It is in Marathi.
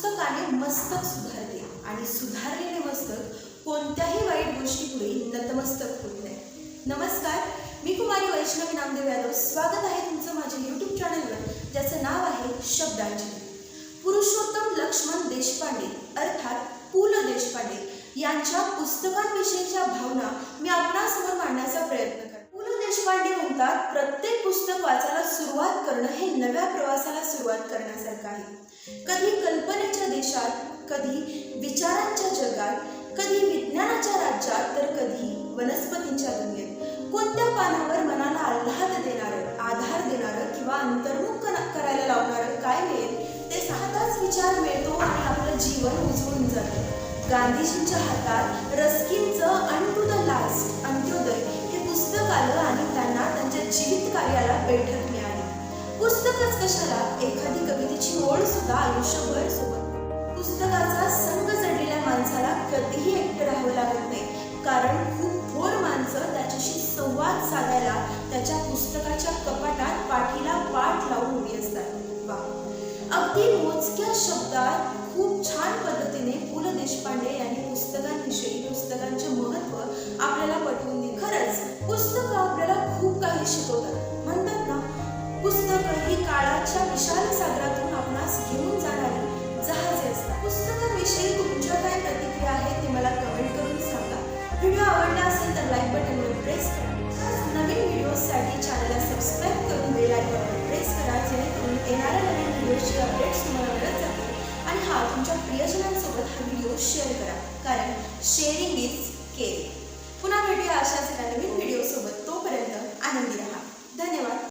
पुस्तकाने मस्तक सुधारते. आणि सुधारलेले मस्तक कोणत्याही वाईट गोष्टीपुढे नतमस्तक होत नाही. नमस्कार मी कुमारी वैष्णवी नामदेव यादव. स्वागत आहे तुमचं माझ्या यूट्यूब चॅनलवर ज्याचं नाव आहे शब्दांजली. पुरुषोत्तम लक्ष्मण देशपांडे अर्थात पु ल देशपांडे यांच्या पुस्तकांविषयीच्या भावना मी आपणासमोर मांडण्याचा प्रयत्न करते. पु ल देशपांडे म्हणतात प्रत्येक पुस्तक वाचायला सुरुवात करणं हे नव्या प्रवासाला सुरुवात करण्यासारखं आहे. कधी कल्पनेच्या देशात कधी विचारांच्या जगात कधी विज्ञानाच्या राज्यात तर कधी वनस्पतींच्या दुनियेत. कोणत्या पानावर मनाला आल्हाद देणारं आधार देणारं किंवा अंतर्मुख करायला लावणारं काय मिळेल ते साताच विचार मिळतो आणि आपलं जीवन उजवून जातं. गांधीजींच्या हातात रस्किनचं आणि बैठक मिळाली. पुस्तकच कशाला एखादी कवितेची ओळ सुद्धा आयुष्यभर सोबत पुस्तकाचा संग जडलेल्या माणसाला कधीही एकटं राहावं लागत नाही. कारण खूप थोर माणसं त्याच्याशी संवाद साधायला त्याच्या पुस्तकाच्या कपाटात पाठीला पाठ लावून उभी असतात. वा. अगदी मोजक्या शब्दात खूप छान पद्धतीने पु ल देशपांडे यांनी पुस्तकांविषयी पुस्तकांचे महत्त्व आपल्याला पटवून दिले. खरंच पुस्तकं आपल्याला खूप काही शिकवतात. म्हणतात पुस्तक ही काळाच्या विशाल सागरातून आपणास घेऊन जाणारी जहाजे असतात. पुस्तकाविषयी तुमच्या काय प्रतिक्रिया आहेत ते मला कमेंट करून सांगा. व्हिडिओ आवडला असेल तर लाईक बटनवर प्रेस करा. नवीन व्हिडिओसाठी चॅनलला सबस्क्राईब करून बेल आयकॉनवर प्रेस करा जेणेकरून येणाऱ्या नवीन व्हिडिओची अपडेट्स तुम्हाला मिळत जातील. आणि हा तुमच्या प्रियजनांसोबत हा व्हिडिओ शेअर करा. कारण शेअरिंग इज